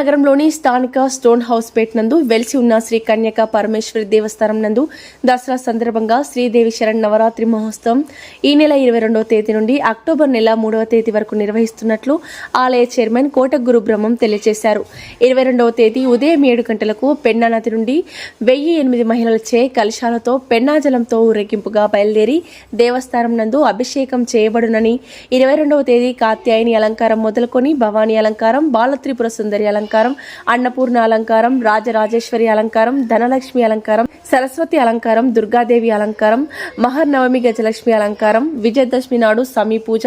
నగరంలోని స్థానిక stone house పేట్ నందు వెలిసి ఉన్న శ్రీ కన్యక పరమేశ్వరి దేవస్థానం నందు దసరా సందర్భంగా శ్రీదేవి శరణ్ నవరాత్రి మహోత్సవం ఈ నెల ఇరవై రెండవ తేదీ నుండి అక్టోబర్ నెల మూడవ తేదీ వరకు నిర్వహిస్తున్నట్లు ఆలయ చైర్మన్ కోటగురు బ్రహ్మం తెలియజేశారు. ఇరవై రెండవ తేదీ ఉదయం ఏడు గంటలకు పెన్నా నది నుండి వెయ్యి ఎనిమిది మహిళలచే కలశాలతో పెన్నాజలంతో ఊరేగింపుగా బయలుదేరి దేవస్థానం నందు అభిషేకం చేయబడునని ఇరవై రెండవ తేదీ కాత్యాయని అలంకారం మొదలుకొని భవానీ అలంకారం బాలత్రిపుర సుందరి అలంకారం అన్నపూర్ణ అలంకారం రాజరాజేశ్వరి అలంకారం ధనలక్ష్మి అలంకారం సరస్వతి అలంకారం దుర్గాదేవి అలంకారం మహర్నవమి గజలక్ష్మి అలంకారం విజయదశమి నాడు సమీ పూజ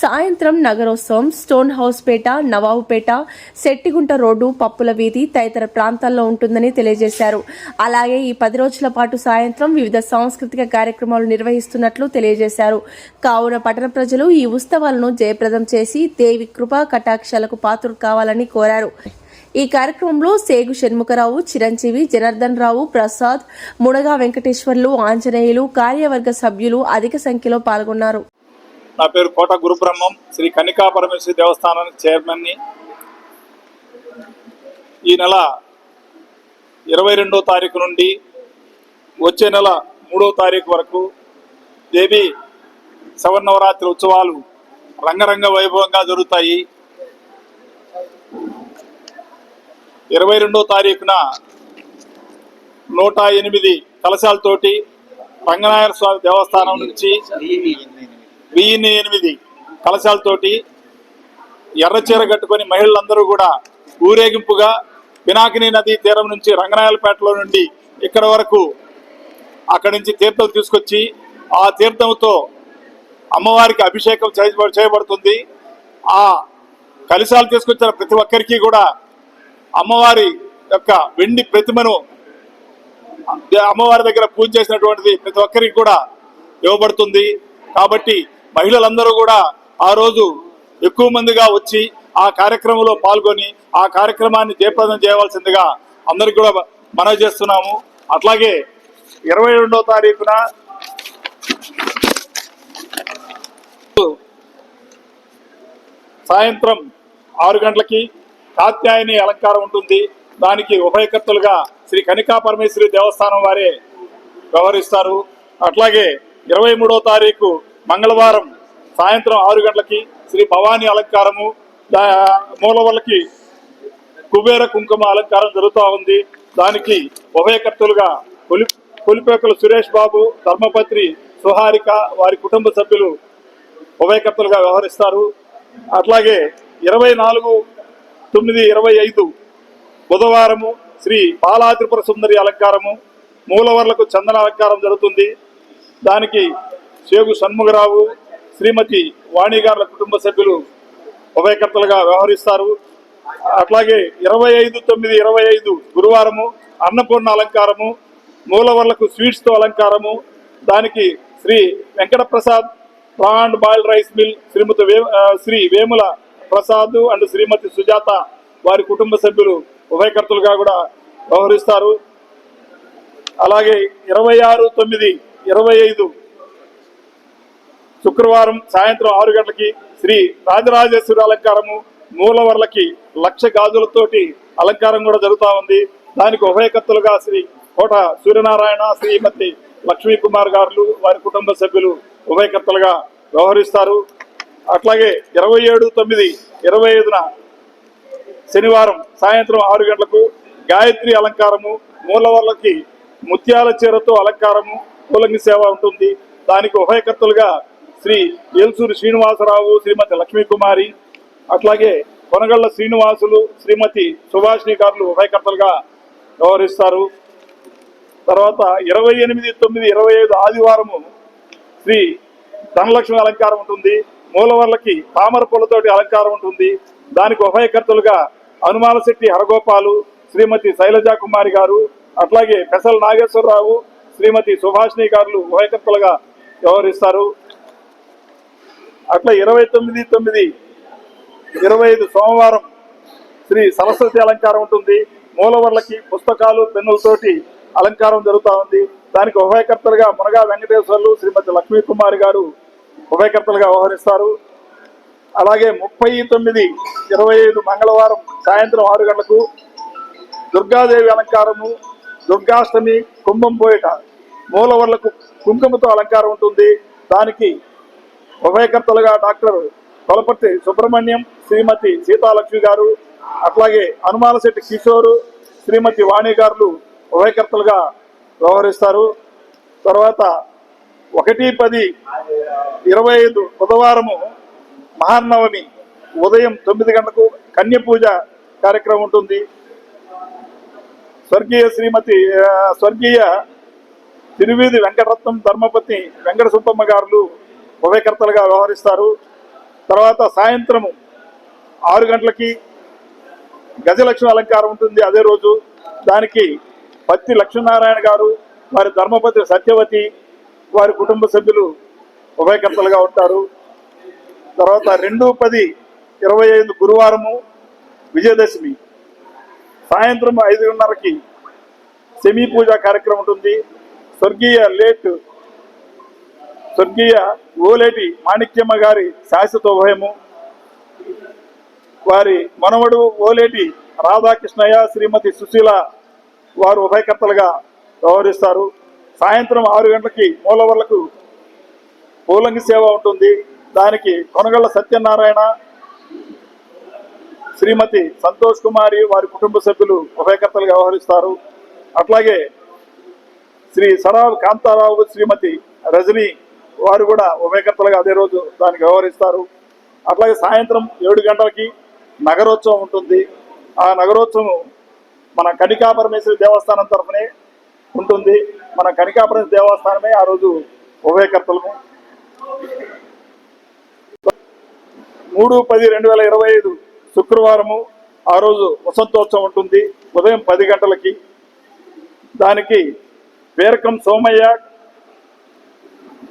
సాయంత్రం నగరోత్సవం stone house Peta Nawabpet Shettigunta road పప్పుల వీధి తదితర ప్రాంతాల్లో ఉంటుందని తెలియజేశారు. అలాగే ఈ పది రోజుల పాటు సాయంత్రం వివిధ సాంస్కృతిక కార్యక్రమాలు నిర్వహిస్తున్నట్లు తెలియజేశారు. కావున పట్టణ ప్రజలు ఈ ఉత్సవాలను జయప్రదం చేసి దేవి కృపా కటాక్షాలకు పాత్రలు కావాలని కోరారు. ఈ కార్యక్రమంలో సేగు షణ్ముఖరావు చిరంజీవి జనార్దన్ రావు ప్రసాద్ మునగా వెంకటేశ్వర్లు ఆంజనేయులు కార్యవర్గ సభ్యులు అధిక సంఖ్యలో పాల్గొన్నారు. నా పేరు కోట గురుబ్రహ్మం. శ్రీ కనికా పరమేశ్వరి దేవస్థానానికి చైర్మన్ని ఈ నెల ఇరవై రెండో తారీఖు నుండి వచ్చే నెల మూడో తారీఖు వరకు దేవి శవన్నవరాత్రి ఉత్సవాలు రంగరంగ వైభవంగా జరుగుతాయి. ఇరవై రెండో తారీఖున నూట ఎనిమిది కలశాలతోటి రంగనాయక స్వామి దేవస్థానం నుంచి వెయ్యిన్ని ఎనిమిది కలశాలతోటి ఎర్రచీర కట్టుకొని మహిళలందరూ కూడా ఊరేగింపుగా పినాకిని నది తీరం నుంచి రంగనాయలపేటలో నుండి ఇక్కడ వరకు అక్కడి నుంచి తీర్థం తీసుకొచ్చి ఆ తీర్థంతో అమ్మవారికి అభిషేకం చేయబడుతుంది. ఆ కలిశాలు తీసుకొచ్చిన ప్రతి ఒక్కరికి కూడా అమ్మవారి యొక్క వెండి ప్రతిమను అమ్మవారి దగ్గర పూజ చేసినటువంటిది ప్రతి ఒక్కరికి కూడా ఇవ్వబడుతుంది. కాబట్టి మహిళలందరూ కూడా ఆ రోజు ఎక్కువ మందిగా వచ్చి ఆ కార్యక్రమంలో పాల్గొని ఆ కార్యక్రమాన్ని జయప్రదం చేయవలసిందిగా అందరికి కూడా మనవి చేస్తున్నాము. అట్లాగే ఇరవై రెండో తారీఖున సాయంత్రం ఆరు గంటలకి కాత్యాయని అలంకారం ఉంటుంది. దానికి ఉభయకర్తలుగా శ్రీ కనికా పరమేశ్వరి దేవస్థానం వారే వ్యవహరిస్తారు. అట్లాగే ఇరవై మూడో తారీఖు మంగళవారం సాయంత్రం ఆరు గంటలకి శ్రీ భవానీ అలంకారము దా- మూలవల్లకి కుబేర కుంకుమ అలంకారం జరుగుతూ ఉంది. దానికి ఉభయకర్తలుగా కొలి కొలిపేకల సురేష్ బాబు ధర్మపత్రి సుహారిక వారి కుటుంబ సభ్యులు ఉభయకర్తలుగా వ్యవహరిస్తారు. అట్లాగే ఇరవై నాలుగు తొమ్మిది ఇరవై ఐదు బుధవారము శ్రీ బాలాత్రిపుర సుందరి అలంకారము మూలవర్లకు చందన అలంకారం జరుగుతుంది. దానికి శేగు షణ్ముఖరావు శ్రీమతి వాణిగారుల కుటుంబ సభ్యులు ఉభయకర్తలుగా వ్యవహరిస్తారు. అట్లాగే ఇరవై ఐదు తొమ్మిది ఇరవై ఐదు గురువారము అన్నపూర్ణ అలంకారము మూలవర్లకు స్వీట్స్తో అలంకారము. దానికి Shri Venkata Prasad boil rice mill Shrimati way Shri Vemula Prasad and Shrimati Sujatha వారి కుటుంబ సభ్యులు ఉభయకర్తలుగా కూడా వ్యవహరిస్తారు. అలాగే ఇరవై ఆరు తొమ్మిది ఇరవై ఐదు శుక్రవారం సాయంత్రం ఆరు గంటలకి శ్రీ రాజరాజేశ్వరి అలంకారము మూలవర్లకి లక్ష గాజులతోటి అలంకారం కూడా జరుగుతూ ఉంది. దానికి ఉభయకర్తలుగా శ్రీ కోట సూర్యనారాయణ శ్రీమతి లక్ష్మీ కుమార్ గారు వారి కుటుంబ సభ్యులు ఉభయకర్తలుగా వ్యవహరిస్తారు. అట్లాగే ఇరవై ఏడు తొమ్మిది ఇరవై ఐదున శనివారం సాయంత్రం ఆరు గంటలకు గాయత్రి అలంకారము మూలవర్లకి ముత్యాల చీరతో అలంకారము పూలంగి సేవ ఉంటుంది. దానికి ఉభయకర్తలుగా శ్రీ ఏల్సూరి శ్రీనివాసరావు శ్రీమతి లక్ష్మీ కుమారి అట్లాగే కొనగళ్ళ శ్రీనివాసులు శ్రీమతి సుభాషిణి గారులు ఉభయకర్తలుగా వ్యవహరిస్తారు. తర్వాత ఇరవై ఎనిమిది తొమ్మిది ఇరవై ఐదు ఆదివారము శ్రీ ధనలక్ష్మి అలంకారం ఉంటుంది. మూలవర్లకి తామర పూలతోటి అలంకారం ఉంటుంది. దానికి ఉభయకర్తలుగా హనుమాల శెట్టి హరగోపాలు శ్రీమతి శైలజా కుమారి గారు అట్లాగే పెసల నాగేశ్వరరావు శ్రీమతి సుభాషిణి గారు ఉభయకర్తలుగా వ్యవహరిస్తారు. అట్లా ఇరవై తొమ్మిది తొమ్మిది ఇరవై ఐదు సోమవారం శ్రీ సరస్వతి అలంకారం ఉంటుంది. మూలవర్లకి పుస్తకాలు పెన్నులతోటి అలంకారం జరుగుతూ ఉంది. దానికి ఉభయకర్తలుగా మునగా వెంకటేశ్వర్లు శ్రీమతి లక్ష్మీ కుమారి గారు ఉభయకర్తలుగా వ్యవహరిస్తారు అలాగే ముప్పై తొమ్మిది ఇరవై ఐదు మంగళవారం సాయంత్రం ఆరు గంటలకు దుర్గాదేవి అలంకారము దుర్గాష్టమి కుంభం పోయట మూలవర్లకు కుంకుమతో అలంకారం ఉంటుంది. దానికి ఉభయకర్తలుగా డాక్టర్ కొలపర్తి సుబ్రహ్మణ్యం శ్రీమతి సీతాలక్ష్మి గారు అట్లాగే హనుమానశెట్టి కిషోరు శ్రీమతి వాణి గారు ఉభయకర్తలుగా వ్యవహరిస్తారు. తర్వాత ఒకటి పది ఇరవై ఐదు బుధవారము మహానవమి ఉదయం తొమ్మిది గంటలకు కన్య పూజ కార్యక్రమం ఉంటుంది. స్వర్గీయ శ్రీమతి స్వర్గీయ తిరువీధి వెంకటరత్నం ధర్మపతి వెంకట సుబ్బమ్మ గారు ఉభయకర్తలుగా వ్యవహరిస్తారు. తర్వాత సాయంత్రము ఆరు గంటలకి గజలక్ష్మి అలంకారం ఉంటుంది అదే రోజు. దానికి పత్తి లక్ష్మీనారాయణ గారు వారి ధర్మపతి సత్యవతి వారి కుటుంబ సభ్యులు ఉభయకర్తలుగా ఉంటారు. తర్వాత రెండు పది ఇరవై ఐదు గురువారము విజయదశమి. సాయంత్రం ఐదున్నరకి సెమీ పూజ కార్యక్రమం ఉంటుంది. స్వర్గీయ లేట్ స్వర్గీయ ఓలేటి మాణిక్యమ్మ గారి శాశ్వత ఉభయము. వారి మనవడు ఓలేటి రాధాకృష్ణయ్య శ్రీమతి సుశీల వారు ఉభయకర్తలుగా వ్యవహరిస్తారు. సాయంత్రం ఆరు గంటలకి మూలవర్లకు పూలంగి సేవ ఉంటుంది. దానికి కొనగళ్ళ సత్యనారాయణ శ్రీమతి సంతోష్ కుమారి వారి కుటుంబ సభ్యులు ఉభయకర్తలుగా వ్యవహరిస్తారు. అట్లాగే శ్రీ సరా కాంతారావు శ్రీమతి రజని వారు కూడా ఉభయకర్తలుగా అదే రోజు దానికి వ్యవహరిస్తారు. అట్లాగే సాయంత్రం ఏడు గంటలకి నగరోత్సవం ఉంటుంది. ఆ నగరోత్సవం మన కనికాపరమేశ్వరి దేవస్థానం తరఫునే ఉంటుంది. మన కనికాపురం దేవస్థానమే ఆ రోజు ఉభయకర్తలము. మూడు పది రెండు వేల ఇరవై ఐదు శుక్రవారము ఆ రోజు వసంతోత్సవం ఉంటుంది. ఉదయం పది గంటలకి. దానికి వీరకం సోమయ్య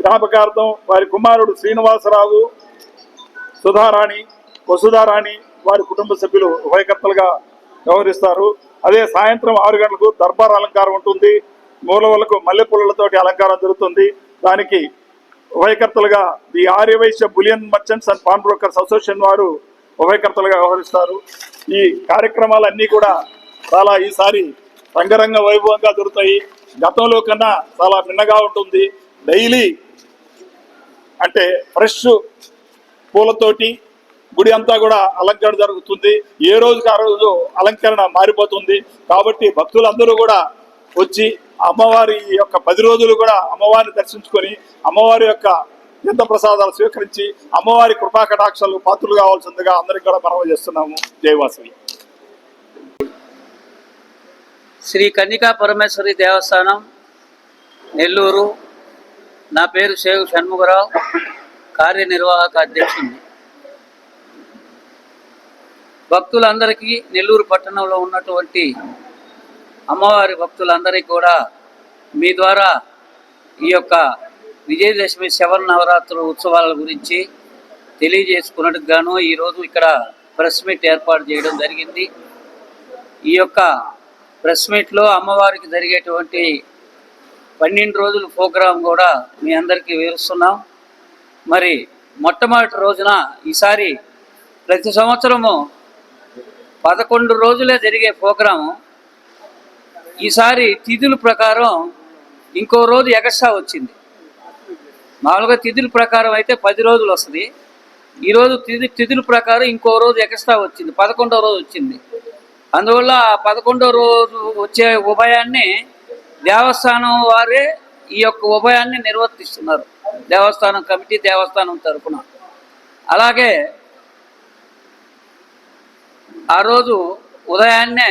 జ్ఞాపకార్థం వారి కుమారుడు శ్రీనివాసరావు సుధారాణి వసుధారాణి వారి కుటుంబ సభ్యులు ఉభయకర్తలుగా వ్యవహరిస్తారు. అదే సాయంత్రం ఆరు గంటలకు దర్బార్ అలంకారం ఉంటుంది. మూలవలకు మల్లెపూలతోటి అలంకారం జరుగుతుంది. దానికి ఉభయకర్తలుగా the Aryavysya bullion merchants and pan brokers association వారు ఉభయకర్తలుగా వ్యవహరిస్తారు. ఈ కార్యక్రమాలన్నీ కూడా చాలా ఈసారి రంగరంగ వైభవంగా దొరుకుతాయి గతంలో కన్నా చాలా మిన్నగా ఉంటుంది. డైలీ అంటే ఫ్రెష్ పూలతోటి గుడి అంతా కూడా అలంకరణ జరుగుతుంది. ఏ రోజుకి ఆ రోజు అలంకరణ మారిపోతుంది. కాబట్టి భక్తులందరూ కూడా వచ్చి అమ్మవారి యొక్క పది రోజులు కూడా అమ్మవారిని దర్శించుకొని అమ్మవారి యొక్క తీర్థ ప్రసాదాలు స్వీకరించి అమ్మవారి కృపా కటాక్షాలు పాత్రలు కావాల్సిందిగా అందరికి కూడా మనవి చేస్తున్నాము. జయవాసవి శ్రీ కన్నికా పరమేశ్వరి దేవస్థానం నెల్లూరు. నా పేరు షేగు షణ్ముఖరావు కార్యనిర్వాహక అధ్యక్షుడిని. భక్తులందరికీ నెల్లూరు పట్టణంలో ఉన్నటువంటి అమ్మవారి భక్తులందరికీ కూడా మీ ద్వారా ఈ యొక్క విజయదశమి శవన్ నవరాత్రుల ఉత్సవాల గురించి తెలియజేసుకున్నట్టు గాను ఈరోజు ఇక్కడ ప్రెస్ మీట్ ఏర్పాటు చేయడం జరిగింది. ఈ యొక్క ప్రెస్ మీట్లో అమ్మవారికి జరిగేటువంటి పన్నెండు రోజుల ప్రోగ్రాం కూడా మీ అందరికీ వివరిస్తున్నాం. మరి మొట్టమొదటి రోజున ఈసారి ప్రతి సంవత్సరము పదకొండు రోజులే జరిగే ప్రోగ్రాము. ఈసారి తిథుల ప్రకారం ఇంకో రోజు ఎగస్ట్రా వచ్చింది. మామూలుగా తిథుల ప్రకారం అయితే పది రోజులు వస్తుంది. ఈరోజు తిథి తిథుల ప్రకారం ఇంకో రోజు ఎక్స్ట్రా వచ్చింది. పదకొండో రోజు వచ్చింది. అందువల్ల ఆ పదకొండో రోజు వచ్చే ఉభయాన్ని దేవస్థానం వారే ఈ యొక్క ఉభయాన్ని నిర్వర్తిస్తున్నారు. దేవస్థానం కమిటీ దేవస్థానం తరఫున. అలాగే ఆ రోజు ఉదయాన్నే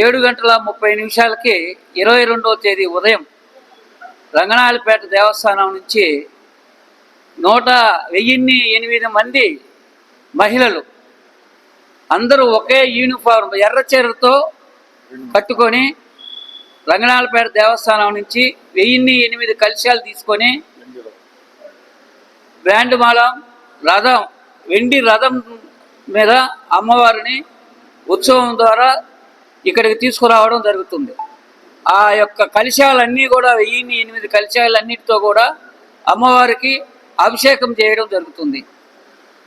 ఏడు గంటల ముప్పై నిమిషాలకి ఇరవై రెండవ తేదీ ఉదయం రంగనాలపేట దేవస్థానం నుంచి నూట వెయ్యిన్ని ఎనిమిది మంది మహిళలు అందరూ ఒకే యూనిఫామ్ ఎర్ర చీరతో కట్టుకొని రంగనాయలపేట దేవస్థానం నుంచి వెయ్యిన్ని ఎనిమిది కలశాలు తీసుకొని బ్యాండ్ మాలం రథం వెండి రథం మీద అమ్మవారిని ఉత్సవం ద్వారా ఇక్కడికి తీసుకురావడం జరుగుతుంది. ఆ యొక్క కలశాలన్నీ కూడా వెయ్యిన్ని ఎనిమిది కలశాలన్నిటితో కూడా అమ్మవారికి అభిషేకం చేయడం జరుగుతుంది.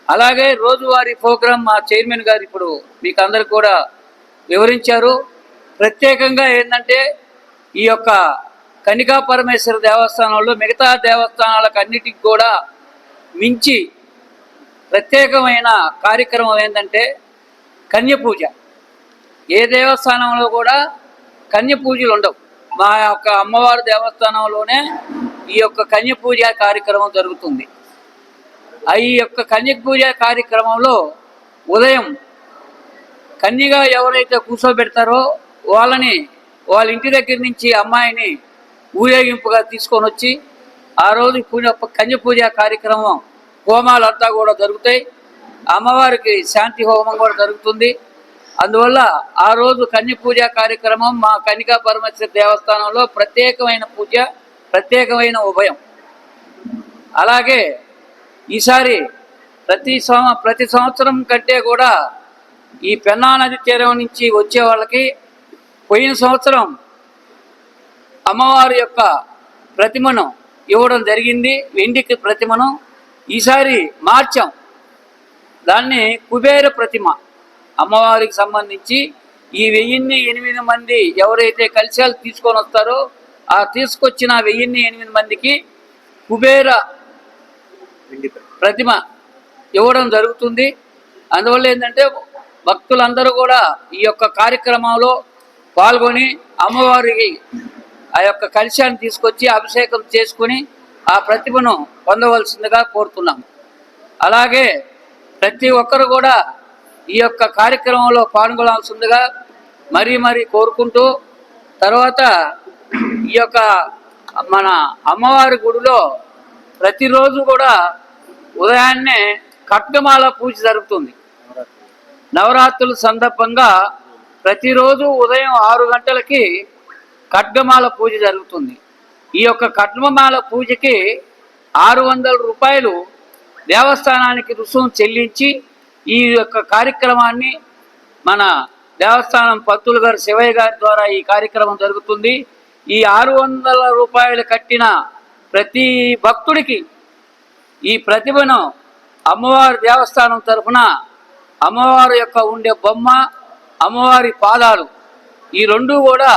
అలాగే రోజువారీ ప్రోగ్రాం మా చైర్మన్ గారు ఇప్పుడు మీకు అందరికి కూడా వివరించారు. ప్రత్యేకంగా ఏంటంటే ఈ యొక్క కనికా పరమేశ్వర దేవస్థానంలో మిగతా దేవస్థానాలకు అన్నిటికి కూడా మించి ప్రత్యేకమైన కార్యక్రమం ఏంటంటే కన్య పూజ ఏ దేవస్థానంలో కూడా కన్య పూజలు ఉండవు. మా యొక్క అమ్మవారి దేవస్థానంలోనే ఈ యొక్క కన్య పూజ కార్యక్రమం జరుగుతుంది. ఆ ఈ యొక్క కన్య పూజ కార్యక్రమంలో ఉదయం కన్యగా ఎవరైతే కూర్చోబెడతారో వాళ్ళని వాళ్ళ ఇంటి దగ్గర నుంచి అమ్మాయిని ఊరేగింపుగా తీసుకొని వచ్చి ఆ రోజు పూజ కన్య పూజ కార్యక్రమం హోమాలంతా కూడా జరుగుతాయి. అమ్మవారికి శాంతి హోమం కూడా జరుగుతుంది. అందువల్ల ఆ రోజు కన్య పూజ కార్యక్రమం మా కనికా పరమేశ్వర దేవస్థానంలో ప్రత్యేకమైన పూజ ప్రత్యేకమైన ఉభయం. అలాగే ఈసారి ప్రతి సంవ ప్రతి సంవత్సరం కంటే కూడా ఈ పెన్నా నది తీరం నుంచి వచ్చే వాళ్ళకి పోయిన సంవత్సరం అమ్మవారి యొక్క ప్రతిమను ఇవ్వడం జరిగింది. వెండికి ప్రతిమను. ఈసారి మార్చాం. దాన్ని కుబేర ప్రతిమ అమ్మవారికి సంబంధించి ఈ వెయ్యిన్ని ఎనిమిది మంది ఎవరైతే కలశాలు తీసుకొని వస్తారో ఆ తీసుకొచ్చిన వెయ్యిన్ని ఎనిమిది మందికి కుబేర ప్రతిమ. ఇవ్వడం జరుగుతుంది. అందువల్ల ఏంటంటే భక్తులందరూ కూడా ఈ యొక్క కార్యక్రమంలో పాల్గొని అమ్మవారికి ఆ యొక్క కలశాన్ని తీసుకొచ్చి అభిషేకం చేసుకుని ఆ ప్రతిభను పొందవలసిందిగా కోరుతున్నాం అలాగే ప్రతి ఒక్కరు కూడా ఈ యొక్క కార్యక్రమంలో పాల్గొనాల్సిందిగా మరీ మరీ కోరుకుంటూ తర్వాత ఈ యొక్క మన అమ్మవారి గుడిలో ప్రతిరోజు కూడా ఉదయాన్నే కట్నమాల పూజ జరుగుతుంది. నవరాత్రుల సందర్భంగా ప్రతిరోజు ఉదయం ఆరు గంటలకి కట్నమాల పూజ జరుగుతుంది. ఈ యొక్క కట్నమాల పూజకి ఆరు వందల రూపాయలు దేవస్థానానికి రుసుము చెల్లించి ఈ యొక్క కార్యక్రమాన్ని మన దేవస్థానం పంతులు గారు శివయ్య గారి ద్వారా ఈ కార్యక్రమం జరుగుతుంది. ఈ ఆరు వందల రూపాయలు కట్టిన ప్రతి భక్తుడికి ఈ ప్రతిభను అమ్మవారి దేవస్థానం తరఫున అమ్మవారి యొక్క ఉండే బొమ్మ అమ్మవారి పాదాలు ఈ రెండు కూడా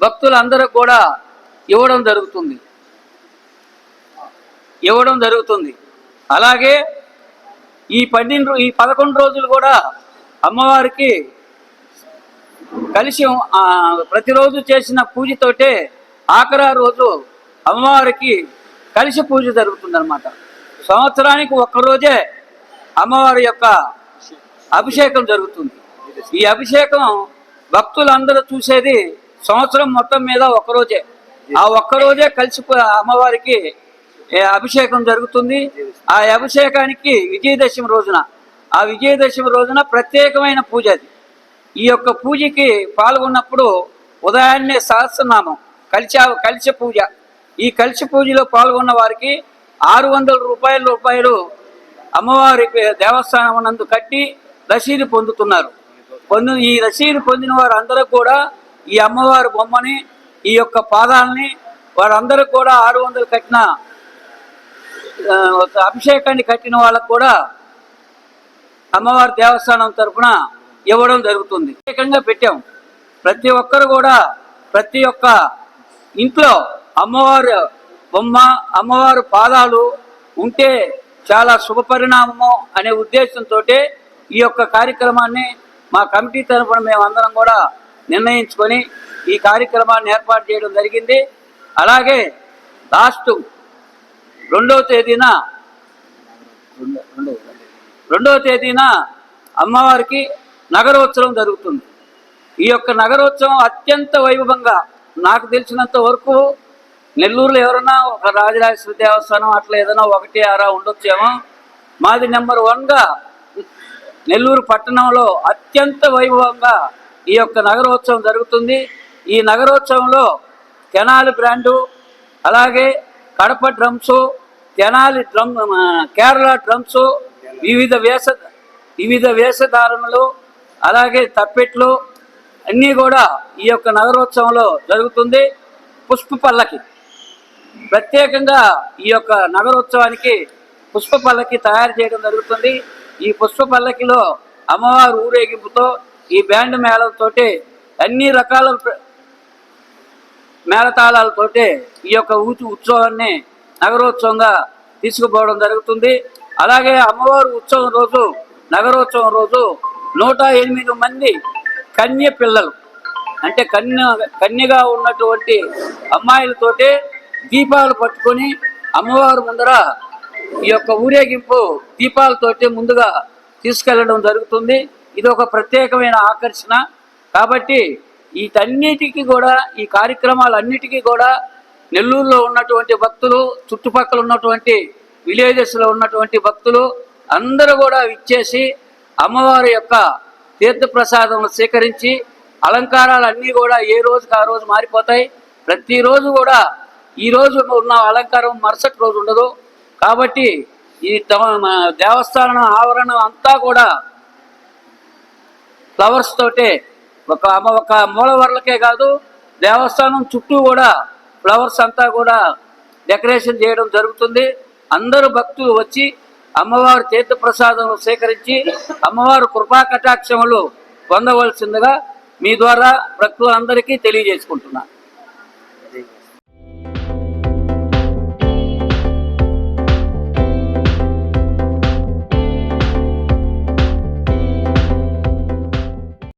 భక్తులందరూ కూడా ఇవ్వడం జరుగుతుంది. ఇవ్వడం జరుగుతుంది. అలాగే ఈ పన్నెండు ఈ పదకొండు రోజులు కూడా అమ్మవారికి కలిసి ప్రతిరోజు చేసిన పూజతోటే ఆఖరా రోజు అమ్మవారికి కలిసి పూజ జరుగుతుందన్నమాట. సంవత్సరానికి ఒక్కరోజే అమ్మవారి యొక్క అభిషేకం జరుగుతుంది. ఈ అభిషేకం భక్తులందరూ చూసేది సంవత్సరం మొత్తం మీద ఒక్కరోజే ఆ ఒక్కరోజే కలిసి అమ్మవారికి అభిషేకం జరుగుతుంది? ఆ అభిషేకానికి విజయదశమి రోజున ఆ విజయదశమి రోజున ప్రత్యేకమైన పూజ అది. ఈ యొక్క పూజకి పాల్గొన్నప్పుడు ఉదయాన్నే సహస్రనామం కలిసి కలిసి పూజ. ఈ కలిసి పూజలో పాల్గొన్న వారికి ఆరు వందల రూపాయల రూపాయలు అమ్మవారి దేవస్థానం నందు కట్టి రసీదు పొందుతున్నారు. పొందు ఈ రసీదు పొందిన వారు అందరూ కూడా ఈ అమ్మవారి బొమ్మని ఈ యొక్క పాదాలని వారందరూ కూడా ఆరు వందలు కట్టిన ఒక అభిషేకాన్ని కట్టిన వాళ్ళకు కూడా అమ్మవారి దేవస్థానం తరఫున ఇవ్వడం జరుగుతుంది. ప్రత్యేకంగా పెట్టాం. ప్రతి ఒక్కరు కూడా ప్రతి ఒక్క ఇంట్లో అమ్మవారు బొమ్మ అమ్మవారు పాదాలు ఉంటే చాలా శుభ పరిణామము అనే ఉద్దేశంతో ఈ యొక్క కార్యక్రమాన్ని మా కమిటీ తరఫున మేమందరం కూడా నిర్ణయించుకొని ఈ కార్యక్రమాన్ని ఏర్పాటు చేయడం జరిగింది. అలాగే లాస్ట్ రెండవ తేదీన రెండవ తేదీన అమ్మవారికి నగరోత్సవం జరుగుతుంది. ఈ యొక్క నగరోత్సవం అత్యంత వైభవంగా నాకు తెలిసినంత వరకు నెల్లూరులో ఎవరైనా ఒక రాజరాజేశ్వరి దేవస్థానం అట్లా ఏదైనా ఒకటి ఆరా ఉండొచ్చేమో. మాది నెంబర్ వన్గా నెల్లూరు పట్టణంలో అత్యంత వైభవంగా ఈ యొక్క నగరోత్సవం జరుగుతుంది. ఈ నగరోత్సవంలో కెనాల్ బ్రాండు అలాగే Kadapa drums Tenali drum Kerala drums వివిధ వేష వివిధ వేషధారణలు అలాగే తప్పెట్లు అన్నీ కూడా ఈ యొక్క నగరోత్సవంలో జరుగుతుంది పుష్ప పల్లకి ప్రత్యేకంగా ఈ యొక్క నగరోత్సవానికి పుష్ప పల్లకి తయారు చేయడం జరుగుతుంది. ఈ పుష్ప పల్లకిలో అమ్మవారు ఊరేగింపుతో ఈ బ్యాండ్ మేళంతోటి అన్ని రకాల మేళతాళాలతోటి ఈ యొక్క ఊతి ఉత్సవాన్ని నగరోత్సవంగా తీసుకుపోవడం జరుగుతుంది. అలాగే అమ్మవారు ఉత్సవం రోజు నగరోత్సవం రోజు నూట ఎనిమిది మంది కన్య పిల్లలు అంటే కన్య కన్యగా ఉన్నటువంటి అమ్మాయిలతోటి దీపాలు పట్టుకొని అమ్మవారు ముందర ఈ యొక్క ఊరేగింపు దీపాలతోటి ముందుగా తీసుకెళ్ళడం జరుగుతుంది. ఇది ఒక ప్రత్యేకమైన ఆకర్షణ. కాబట్టి వీటన్నిటికీ కూడా ఈ కార్యక్రమాలన్నిటికీ కూడా నెల్లూరులో ఉన్నటువంటి భక్తులు చుట్టుపక్కల ఉన్నటువంటి విలేజెస్లో ఉన్నటువంటి భక్తులు అందరూ కూడా ఇచ్చేసి అమ్మవారి యొక్క తీర్థప్రసాదం స్వీకరించి అలంకారాలు అన్నీ కూడా ఏ రోజుకి ఆ రోజు మారిపోతాయి. ప్రతిరోజు కూడా ఈ రోజు ఉన్న అలంకారం మరుసటి రోజు ఉండదు. కాబట్టి ఈ తమ దేవస్థాన దేవస్థానం ఆవరణం అంతా కూడా ఫ్లవర్స్ తోటే ఒక అమ్మ ఒక మూలవర్లకే కాదు దేవస్థానం చుట్టూ కూడా ఫ్లవర్స్ అంతా కూడా డెకరేషన్ చేయడం జరుగుతుంది. అందరూ భక్తులు వచ్చి అమ్మవారి తీర్థప్రసాదం సేకరించి అమ్మవారు కృపా కటాక్షములు పొందవలసిందిగా మీ ద్వారా భక్తులందరికీ తెలియజేసుకుంటున్నాను